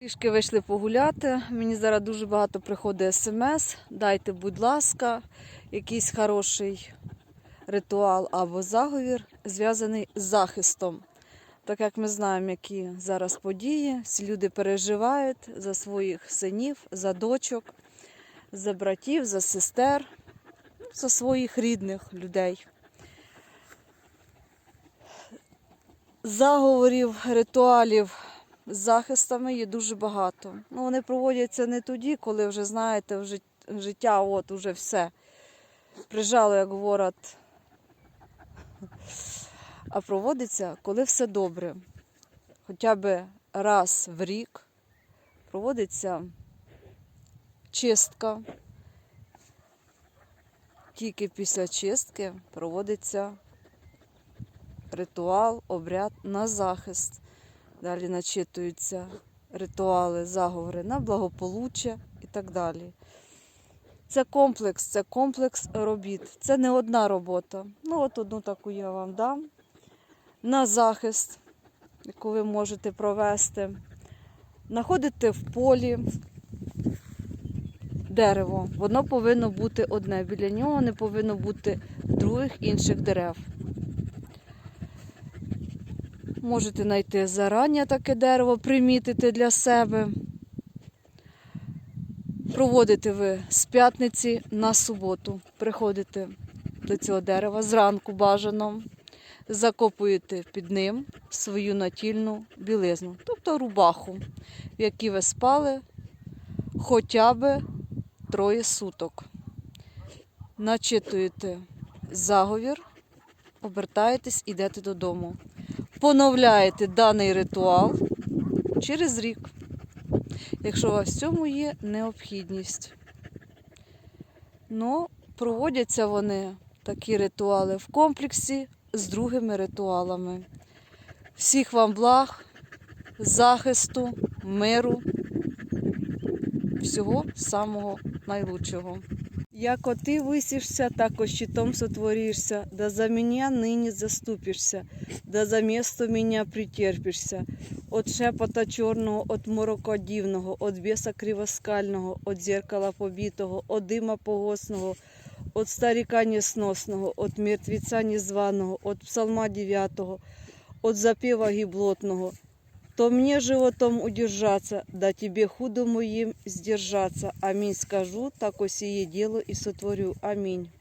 Трішки вийшли погуляти. Мені зараз дуже багато приходить смс. Дайте, будь ласка, якийсь хороший ритуал або заговір, зв'язаний з захистом. Так як ми знаємо, які зараз події, всі люди переживають за своїх синів, за дочок, за братів, за сестер, за своїх рідних людей. Заговорів, ритуалів з захистами є дуже багато. Ну, вони проводяться не тоді, коли вже, знаєте, в життя от уже все. Прижало, як говорять. А проводиться, коли все добре. Хоча б раз в рік проводиться чистка. Тільки після чистки проводиться ритуал, обряд на захист. Далі начитуються ритуали, заговори на благополуччя і так далі. Це комплекс, це комплекс робіт. Це не одна робота. Ну, от одну таку я вам дам на захист, яку ви можете провести. Знаходите в полі дерево. Воно повинно бути одне. Біля нього не повинно бути других інших дерев. Можете знайти зарані таке дерево, примітити для себе. Проводите ви з п'ятниці на суботу. Приходите до цього дерева зранку бажано, закопуєте під ним свою натільну білизну, тобто рубаху, в якій ви спали хоча б троє суток. Начитуєте заговір, обертаєтесь, ідете додому поновляєте даний ритуал через рік, якщо у вас в цьому є необхідність. Ну, проводяться вони, такі ритуали, в комплексі з другими ритуалами. Всіх вам благ, захисту, миру, всього самого найлучшого. Яко ти висішся, так щитом сотворишся, да за меня ныне заступишься, да за место меня претерпишься. От шепота чорного, от морока дивного, от беса кривоскального, от зеркала побитого, от дима погосного, от старика несносного, от мертвеца незваного, от псалма девятого, от запева гиблотного. То мне животом удержаться, да тебе худо им сдержаться. Аминь скажу, так осие дело и сотворю. Аминь.